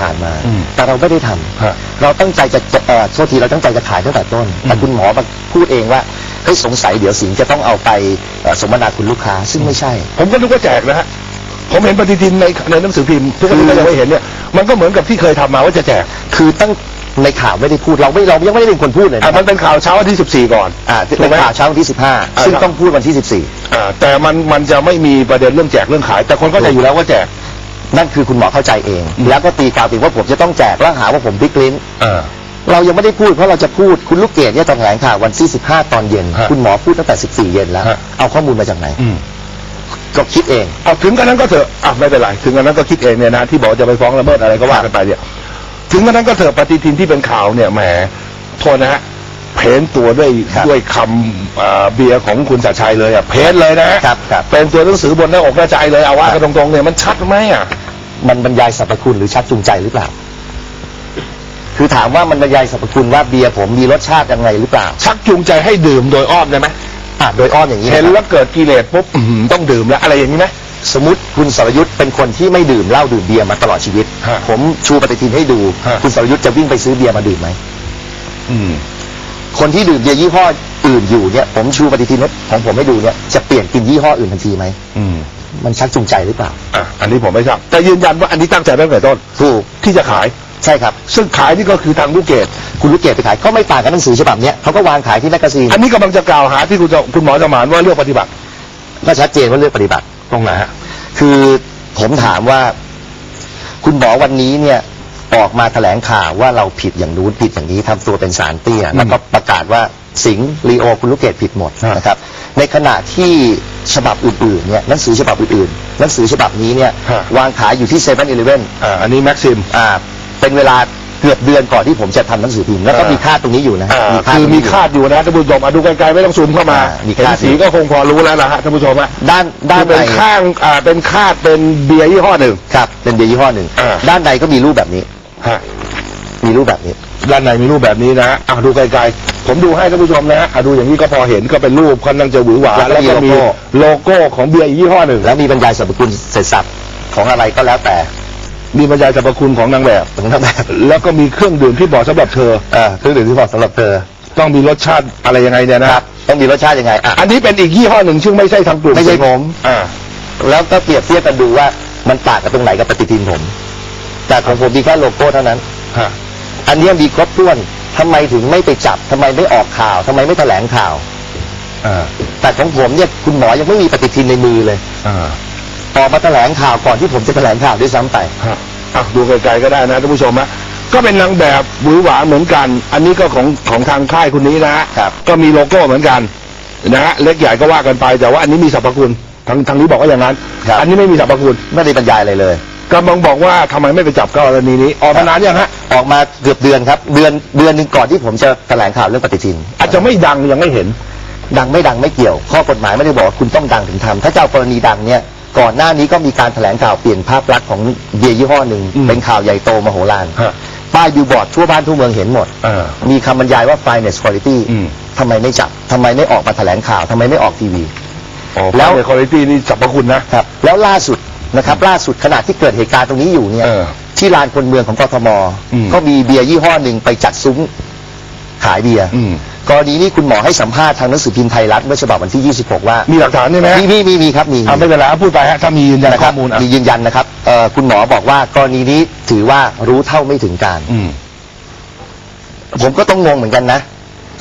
ผ่านมาอืมแต่เราไม่ได้ทำฮะเราตั้งใจจะจะเอ่อโทษทีเราตั้งใจจะขายตั้งแต่ต้น แต่คุณหมอมาพูดเองว่าเฮ้ยสงสัยเดี๋ยวสิงห์จะต้องเอาไปเอ่อสมนาคุณลูกค้า ซึ่งไม่ใช่ ผมก็นึกว่าแจกนะฮะผมเห็นปฏิทินในในหนังสือพิมพ์ทุกคนก็ยังไม่เห็นเนี่ยมันก็เหมือนกับที่เคยทำมาว่าจะแจก คือตั้งในข่าวไม่ได้พูดเราไม่เรายังไม่ได้เป็นคนพูดเลยอะนะมันเป็นข่าวเช้าวันที่ 14 ก่อนอ่าถูเป็กนไหมข่าวเช้าวันที่อ่า15 ซึ่งครับต้องพูดวันที่อ่าแต่มันมันจะไม่มีประเด็นเรื่องแจกเรื่องขาย แต่คนก็จะอยู่แล้วว่าแจก14 นั่นคือคุณหมอเข้าใจเองอืมแล้วก็ตีกาวติว่าผมจะต้องแจกแล้วหาว่าผมพลิกลิ้นอ่าเรายังไม่ได้พูดเพราะเราจะพูดคุณลูกเกดเนี่ยตอนแถลงข่าววันที่ 15 ตอนเย็นฮะคุณหมอพูดตั้งแต่ 14 เย็นแล้วฮะเอาข้อมูลมาจากไหนอืมก็คิดเองเอาถึงกันนั้นก็เถอะอะไม่เป็นไรถึงกันนั้นก็คิดเองเนี่ยนะที่บอกจะไปฟ้องละเมิดอะไรก็ว่ากันไปเนี่ยถึงกันนั้นก็เถอะปฏิทินที่เป็นข่าวเนี่ยแหมโทษนะฮะเพ้นตัวด้วยครับด้วยคำอ่าเบียร์ของคุณชัดชัยเลยอะเพ้นเลยนะฮะครับครับเป็นตัวหนังสือบนหน้าอกหน้าใจเลยเอาว่ากันตรงๆเนี่ยมันชัดไหมอะ มันบรรยายสรรพคุณหรือชักจูงใจหรือเปล่า คือถามว่ามันบรรยายสรรพคุณว่าเบียร์ผมมีรสชาติยังไงหรือเปล่า ชักจูงใจให้ดื่มโดยอ้อมได้ไหมอะโดยอ้อมอย่างนี้เห็นนะครับแล้วเกิดกิเลสปุ๊บอื้อหือต้องดื่มแล้วอะไรอย่างนี้ไหม สมมติคุณสรยุทธ์เป็นคนที่ไม่ดื่มเหล้าดื่มเบียร์มาตลอดชีวิต ฮะผมชูปฏิทินให้ดู ฮะ คุณสรยุทธ์จะวิ่งไปซื้อเบียร์มาดื่มไหม อืม คนที่ดื่มเบียร์ยี่ห้ออื่นอยู่เนี่ย ผมชูปฏิทินของผมให้ดูเนี่ยจะเปลี่ยนกินยี่ห้ออื่นทันทีไหม อืม มันชักจูงใจหรือเปล่า อะอันนี้ผมไม่ทราบแต่ยืนยันว่าอันนี้ตั้งใจตั้งแต่ต้นถูกที่จะขาย ใช่ครับ ซึ่งขายนี่ก็คือทางลูกเกดคุณลูกเกดไปขายก็ไม่ต่างกับหนังสือฉบับเนี้ยเขาก็วางขายที่แมกกาซีนอันนี้กำลังจะกล่าวหาที่คุณจะคุณหมอจะหมานว่าเลือกปฏิบัติก็ชัดเจนว่าเลือกปฏิบัติ ตรงไหนฮะคือผมถามว่า คุณหมอวันนี้เนี่ยออกมาแถลงข่าวว่าเราผิดอย่างนู้นผิดอย่างนี้ทำตัวเป็นสารเตี้ยแล้วก็ประกาศว่า สิงห์ลีโอคุณลูกเกดผิดหมดฮะนะครับ ในขณะที่ฉบับอื่นๆเนี่ยหนังสือฉบับอื่นๆหนังสือฉบับนี้เนี่ยฮะ วางขายอยู่ที่เซเว่นอีเลฟเว่นอ่าอันนี้แม็กซิม อ่าเป็นเวลาเกือบเดือนก่อนที่ผมจะทำหนังสือพิมพ์แล้วก็อ่ามี มีค่าตรงนี้อยู่นะฮะอ่ามีคือตรงมีนี้ยู่ คาดอยู่นะท่านผู้ชมอะดูไกลๆไม่ต้องซูมเข้ามาอ่ามีเห็นคาดสีก็คงพอรู้แล้วนะฮะท่านผู้ชมฮะด้านด้านคือเป็นในข้างอ่าเป็นคาดเป็นเบียร์ยี่ห้อหนึ่ง ครับเป็นเบียร์ยี่ห้อหนึ่งอ่า ด้านในก็มีรูปแบบนี้ ฮะ มีรูปแบบนี้ ด้านในมีรูปแบบนี้นะฮะอะดูไกลๆ ผมดูให้ท่านผู้ชมนะฮะอะดูอย่างนี้ก็พอเห็นก็เป็นรูปค่อนข้างจะหวือหวาแล้วก็แล้วก็มีมีโลโก้โลโก้ของเบียร์ยี่ห้อหนึ่งแล้วมีบรรยายสรรพคุณเสร็จสับของอะไรก็แล้วแต่ มีบรรยายสรรพคุณของนางแบบของทั้งแบบแล้วก็มีเครื่องดื่มที่บอกสำหรับเธอเออเครื่องดื่มที่เหมาะสำหรับเธอ ต้องมีรสชาติอะไรยังไงเนี่ยนะครับต้องมีรสชาติยังไงอะอันนี้เป็นอีกยี่ห้อหนึ่งซึ่งไม่ใช่ทางกลุ่มไม่ใช่ผมอ่าแล้วก็เปรียบเทียบกันดูว่ามันต่างกันตรงไหนกับปฏิทินผม แต่ของผมมีแค่โลโก้เท่านั้นฮะ อันเนี้ยมีครบถ้วนทำไมถึงไม่ไปจับทำไมไม่ออกข่าวทำไมไม่แถลงข่าวอ่าแต่ของผมเนี่ยคุณหมอยังไม่มีปฏิทินในมือเลยอ่าออกมาแถลงข่าวก่อนที่ผมจะแถลงข่าวด้วยซ้ำไปฮะอะดูไกลๆก็ได้นะท่านผู้ชมนะก็เป็นนางแบบหวือหวาเหมือนกัน อันนี้ก็ของของทางค่ายคุณนี้นะฮะครับก็มีโลโก้เหมือนกันนะฮะเล็กใหญ่ก็ว่ากันไปแต่ว่าอันนี้มีสรรพคุณทางทางนี้บอกว่าอย่างนั้นครับอันนี้ไม่มีสรรพคุณไม่ได้บรรยายอะไรเลย กำลังบอกว่าทำไมไม่ไปจับกรณีนี้ ออกมานานยังฮะ ออกมาเกือบเดือนครับ เดือนเดือนหนึ่งก่อนที่ผมจะแถลงข่าวเรื่องปฏิทิน อาจจะไม่ดังยังไม่เห็น ดังไม่ดังไม่เกี่ยว ข้อกฎหมายไม่ได้บอกว่าคุณต้องดังถึงทำถ้าเจ้ากรณีดังเนี่ยก่อนหน้านี้ก็มีการแถลงข่าวเปลี่ยนภาพลักษณ์ของเบียร์ยี่ห้อหนึ่งอืมเป็นข่าวใหญ่โตมโหฬารฮะป้ายบิลบอร์ดทั่วบ้านทั่วเมืองเห็นหมด อ่ามีคำบรรยายว่า finance quality อืม ทำไมไม่จับทำไมไม่ออกมาแถลงข่าวทำไมไม่ออกทีวีอ๋อแล้แล้ววในคุณภาพนี่สรรพคุณนะ ครับแล้วล่าสุด นะครับล่าสุดขณะที่เกิดเหตุการณ์ตรงนี้อยู่เนี่ยเออที่ลานคนเมืองของกทม อืม ก็มีเบียร์ยี่ห้อหนึ่งไปจัดซุ้มขายเบียร์อืม กรณีนี้คุณหมอให้สัมภาษณ์ทางหนังสือพิมพ์ไทยรัฐเมื่อฉบับวันที่ 26 ว่ามีหลักฐานใช่ไหมฮะมีมีมีมีครับมีอ่าไม่เป็นไรอะพูดไปฮะถ้ามียืนยันนะคข้รัอบมูลอะมียืนยันนะครับเอ่อคุณหมอบอกว่ากรณีนี้ถือว่ารู้เท่าไม่ถึงการ อืม ผมก็ต้องงงเหมือนกันนะ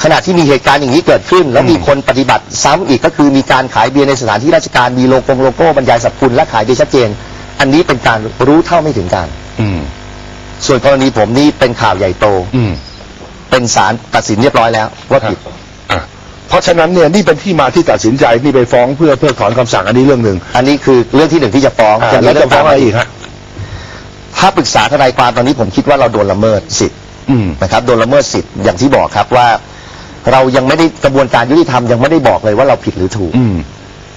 ขณะที่มีเหตุการณ์อย่างนี้เกิดขึ้น แล้วอืมมีคนปฏิบัติซ้ำอีกก็คือมีการขายเบียร์ในสถานที่ราชการมีโลโก้โลโก้บรรยายสรรพคุณและขายเบียร์ชัดเจน อันนี้เป็นการรู้เท่าไม่ถึงการอืมส่วนกรณีผมนี่เป็นข่าวใหญ่โต อืมเป็นศาลตัดสินเรียบร้อยแล้วว่าผิดอะเพราะฉะนั้นเนี่ยนี่เป็นที่มาที่ตัดสินใจนี่ไปฟ้องเพื่อเพิกถอนคำสั่งอันนี้เรื่องหนึ่งอันนี้คือเรื่องที่หนึ่งที่จะฟ้องอ่าจะมีแล้วเรื่จะฟ้องอะไรอีกฮะถ้าปรึกษาทนายความตอนนี้ผมคิดว่าเราโดนละเมิดสิทธิ์อืมนะครับโดนละเมิดสิทธิ์อย่างที่บอกครับว่า เรายังไม่ได้กระบวนการยุติธรรมยังไม่ได้บอกเลยว่าเราผิดหรือถูก อืม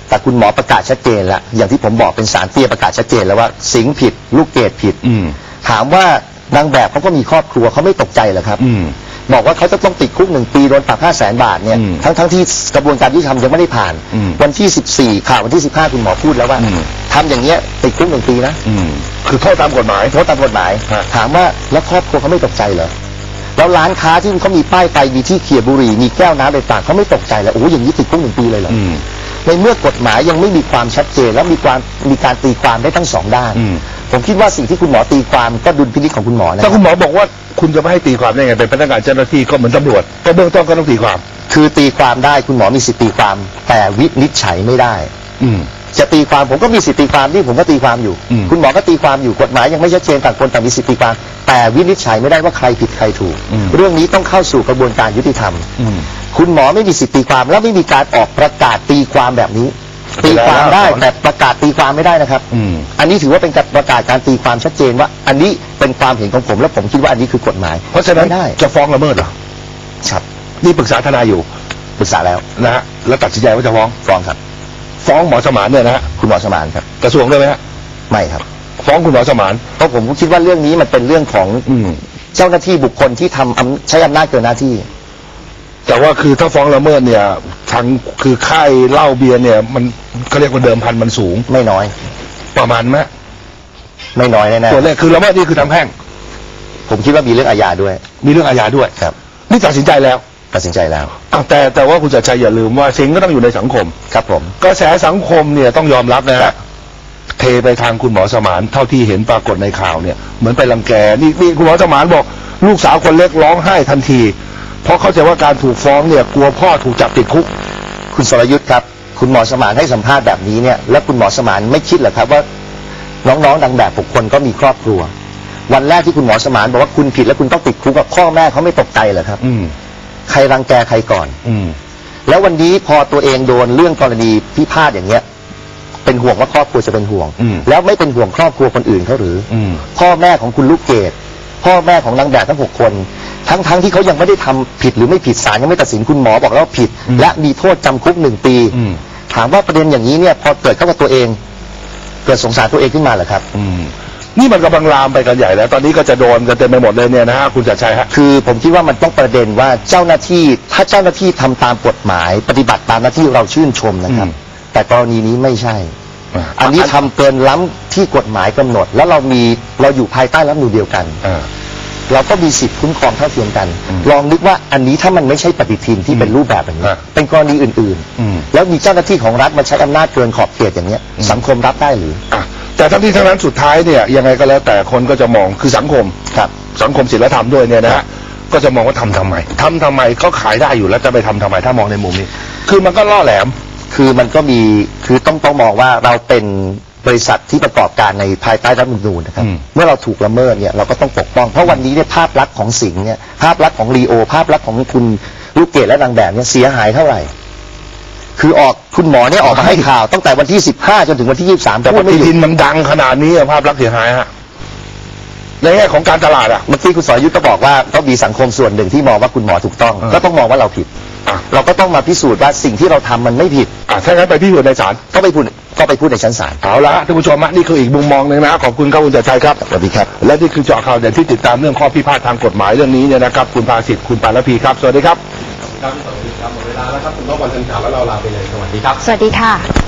แต่คุณหมอประกาศชัดเจนแล้ว อย่างที่ผมบอกเป็นสารเตี้ยประกาศชัดเจนแล้วว่า สิงห์ผิด ลูกเกดผิด อืม ถามว่านางแบบเขาก็มีครอบครัวเขาไม่ตกใจเหรอครับ อืม บอกว่าเขาจะต้องติดคุกหนึ่งปีโดนปรับห้าแสนบาทเนี่ยอืมทั้งทั้งที่กระบวนการยุติธรรมยังไม่ได้ผ่าน อืมวันที่14ข่าววันที่15คุณหมอพูดแล้วว่าอืมททำอย่างเงี้ยติดคุกหนึ่งปีนะอืม คือโทษตามกฎหมาย โทษตามกฎหมาย ฮะ ถามว่าแล้วครอบครัวเขาไม่ตกใจเหรอ แล้วร้านค้าที่เขามีป้ายไฟมีที่เขี่ยบุหรี่มีแก้วน้ำอะไรต่างเขาไม่ตกใจเหรอโอ้ยอย่างนี้ติดคุกหนึ่งปีเลยเหรออืมในเมื่อกฎหมายยังไม่มีความชัดเจนแล้วมีความมีการตีความได้ทั้งสองด้านอืมผมคิดว่าสิ่งที่คุณหมอตีความก็ดุลพินิจของคุณหมอนะถ้าคุณหมอบอกว่าคุณจะไม่ให้ตีความได้ไงเป็นพนักงานเจ้าหน้าที่ก็เหมือนตำรวจก็เบื้องต้นก็ต้องตีความ คือตีความได้คุณหมอมีสิทธิตีความ แต่วินิจฉัยไม่ได้ อืมจะตีความผมก็มีสิทธิตีความที่ผมก็ตีความอยู่อืมคุณหมอก็ตีความอยู่กฎหมายยังไม่ชัดเจนต่างคนต่างมีสิทธิตีความ แต่วินิจฉัยไม่ได้ว่าใครผิดใครถูก อืม เรื่องนี้ต้องเข้าสู่กระบวนการยุติธรรม อืม คุณหมอไม่มีสิทธิตีความและไม่มีการออกประกาศตีความแบบนี้ ตีความได้แล้วแต่ประกาศตีความไม่ได้นะครับอืมอันนี้ถือว่าเป็นการประกาศการตีความชัดเจนว่า อันนี้เป็นความเห็นของผมและผมคิดว่าอันนี้คือกฎหมายเพราะฉะนั้นไม่ได้จะฟ้องละเมิดเหรอครับนี่ปรึกษาทนายอยู่ปรึกษาแล้วนะฮะแล้วตัดสินใจว่าจะฟ้อง ฟ้องครับ ฟ้องหมอสมานเนี่ยนะฮะคุณหมอสมานครับกระทรวงด้วยไหมฮะไม่ครับ ฟ้องคุณหมอสมาน เพราะผมคิดว่าเรื่องนี้มันเป็นเรื่องของอืม เจ้าหน้าที่บุคคลที่ทำอำใช้อำนาจเกินหน้าที่ แต่ว่าคือถ้าฟ้องละเมิดเนี่ยทางคือค่ายเหล้าเบียร์เนี่ย มันเขาเรียกว่าเดิมพันมันสูง ไม่น้อย ประมาณไหมไม่น้อยแน่ตัวเลขคือละเมิดนี่คือทางแพ่ง ๆผมคิดว่ามีเรื่องอาญาด้วย มีเรื่องอาญาด้วยครับ นี่ตัดสินใจแล้วตัดสินใจแล้ว อ้าวแต่แต่ว่าคุณจัดชัยอย่าลืมว่าสิงห์ก็ต้องอยู่ในสังคม ครับผม กระแสสังคมเนี่ยต้องยอมรับนะฮะ เทไปทางคุณหมอสมานเท่าที่เห็นปรากฏในข่าวเนี่ยเหมือนไปรังแกนี่นี่คุณหมอสมานบอก ลูกสาวคนเล็กร้องไห้ทันที เพราะเข้าใจว่าการถูกฟ้องเนี่ยกลัวพ่อถูกจับติดคุก คุณสรยุทธ์ครับ คุณหมอสมานให้สัมภาษณ์แบบนี้เนี่ยแล้วคุณหมอสมานไม่คิดเหรอครับว่า น้องๆดังแบบบุคคลก็มีครอบครัว วันแรกที่คุณหมอสมานบอกว่าคุณผิดแล้วคุณต้องติดคุกกับพ่อแม่เขาไม่ตกใจเหรอครับ อืมใครรังแกใครก่อน อืมแล้ววันนี้พอตัวเองโดนเรื่องกรณีพิพาทอย่างเงี้ย เป็นห่วงว่าครอบครัวจะเป็นห่วง อืมแล้วไม่เป็นห่วงครอบครัวคนอื่นเขาหรืออืมพ่อแม่ของคุณลูกเกดพ่อแม่ของนางแบบทั้งหกคน ทั้งทั้งที่เขายังไม่ได้ทำผิดหรือไม่ผิดศาลยังไม่ตัดสินคุณหมอบอกแล้วว่าผิดอืมและมีโทษจำคุกหนึ่งปี อืม ถามว่าประเด็นอย่างนี้เนี่ยพอเกิดเข้ากับตัวเอง เกิดสงสารตัวเองขึ้นมาเหรอครับ อืมนี่มันกำลังลามไปกันใหญ่แล้ว ตอนนี้ก็จะโดนกันเต็มไปหมดเลยเนี่ยนะฮะคุณจัดชัยฮะ คือผมคิดว่ามันต้องประเด็นว่าเจ้าหน้าที่ถ้าเจ้าหน้าที่ทำตามกฎหมาย ปฏิบัติตามหน้าที่เราชื่นชมนะครับ อืม แต่กรณีนี้ไม่ใช่ อันนี้ทำเกินล้ำที่กฎหมายกำหนด แล้วเรามีเราอยู่ภายใต้รัฐธรรมนูญเดียวกัน อ่า เราก็มีสิทธิ์คุ้มครองเท่าเทียมกัน อืมลองนึกว่าอันนี้ถ้ามันไม่ใช่ปฏิทินที่เป็นรูปแบบอย่างนี้ อะเป็นกรณีอื่นอืม ๆ แล้วมีเจ้าหน้าที่ของรัฐมาใช้อำนาจเกินขอบเขตอย่างเนี้ยอืมสังคมรับได้หรือ อะแต่ทั้งที่ทั้งนั้นสุดท้ายเนี่ยยังไงก็แล้วแต่คนก็จะมองคือสังคมครับสังคมศิลธรรมด้วยเนี่ยนะครัฮะบก็จะมองว่าทำทำไมทำทำไมเขาขายได้อยู่แล้วจะไปทำทำไมถ้ามองในมุมนี้ คือมันก็ล่อแหลม คือมันก็มีคือต้องต้องมองว่าเราเป็นบริษัทที่ประกอบการในภายใต้รัฐธรรมนูญนะครับ อืม เมื่อเราถูกละเมิดเนี่ยเราก็ต้องปกป้อง เพราะวันนี้เนี่ยภาพลักษณ์ของสิงห์เนี่ยภาพลักษณ์ของลีโอ ภาพลักษณ์ของคุณลูกเกดและนางแบบเนี่ยเสียหายเท่าไหร่ คือออกคุณหมอเนี่ยออกมาให้ข่าวตั้งแต่วันที่ 15 จนถึงวันที่ 23 แต่ปพูดไม่ฏิหยุทิดนมันดังขนาดนี้อะภาพลักษณ์เสียหายฮะในแง่ของการตลาดอะเมื่อกี้คุณสรยุทธ์ก็บอกว่าก็มีสังคมส่วนหนึ่งที่มองว่าคุณหมอถูกต้อง เออ ก็ต้องมองว่าเราผิด อะ เราก็ต้องมาพิสูจน์ว่าสิ่งที่เราทำมันไม่ผิด อะถ้างั้นไปพิสูจน์ในศาลก็ไปพูดก็ไปพูดในชั้นศาลเอาละท่านผู้ชมฮะนี่คืออีกมุมมองหนึ่งนะขอบคุณครับคุณจัดชัยครับ สวัสดีครับ และนี่คือเจาะข่าวเด่นที่ติดตามเรื่องข้อพิพาททางกฎหมายเรื่องนี้เนี่ยนะครับ คุณภาสิทธิ์คุณปานพีครับ สวัสดีครับ ครับสวัสดีครับหมดเวลาแล้วครับคุณรบวันทันข่าวแล้วเราลาไปเลยสวัสดีครับ สวัสดีค่ะ